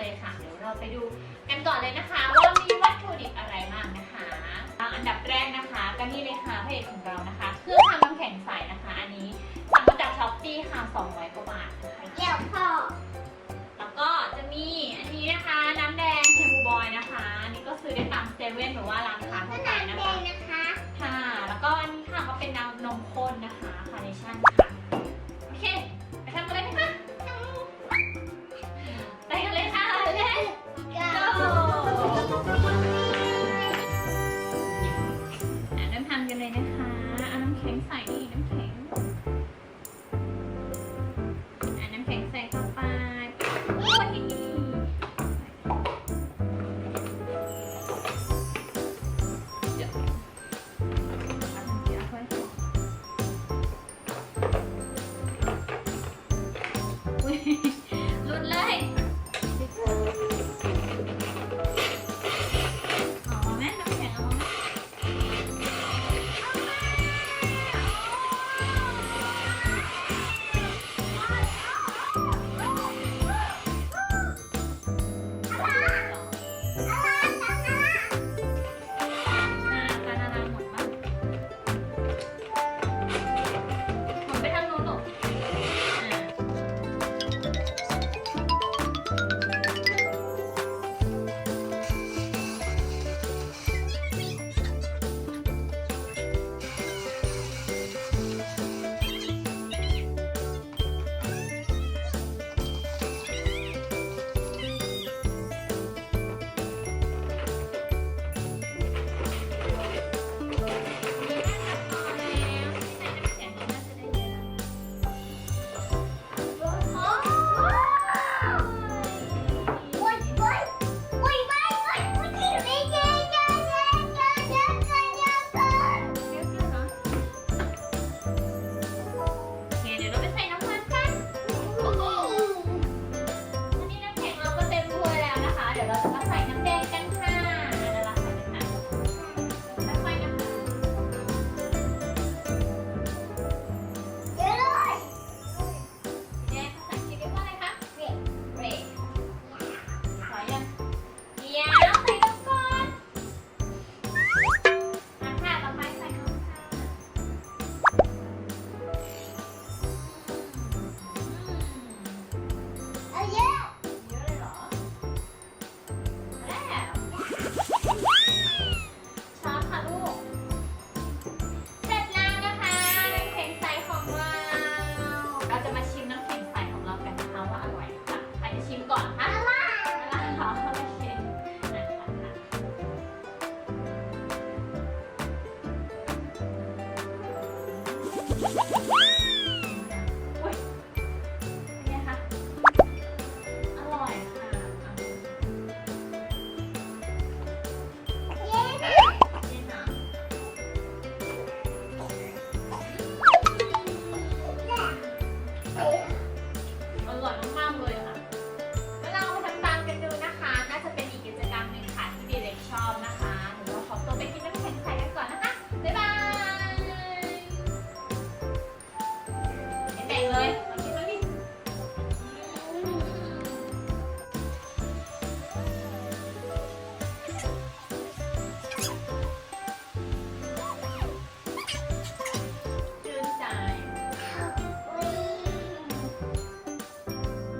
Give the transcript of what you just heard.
เดี๋ยวเราไปดูกันก่อนเลยนะคะ ว่ามีวัตถุดิบอะไรบ้างนะคะอันดับแรกนะคะก็นี่เลยค่ะพระเอกของเรานะคะเครื่องทำน้ำแข็งใสนะคะ อันนี้สั่งมาจากช้อปปี้ค่ะ200กว่าบาทเดี๋ยวพ่อ อร่อยค่ะเย็นนะอร่อยมากๆเลยค่ะ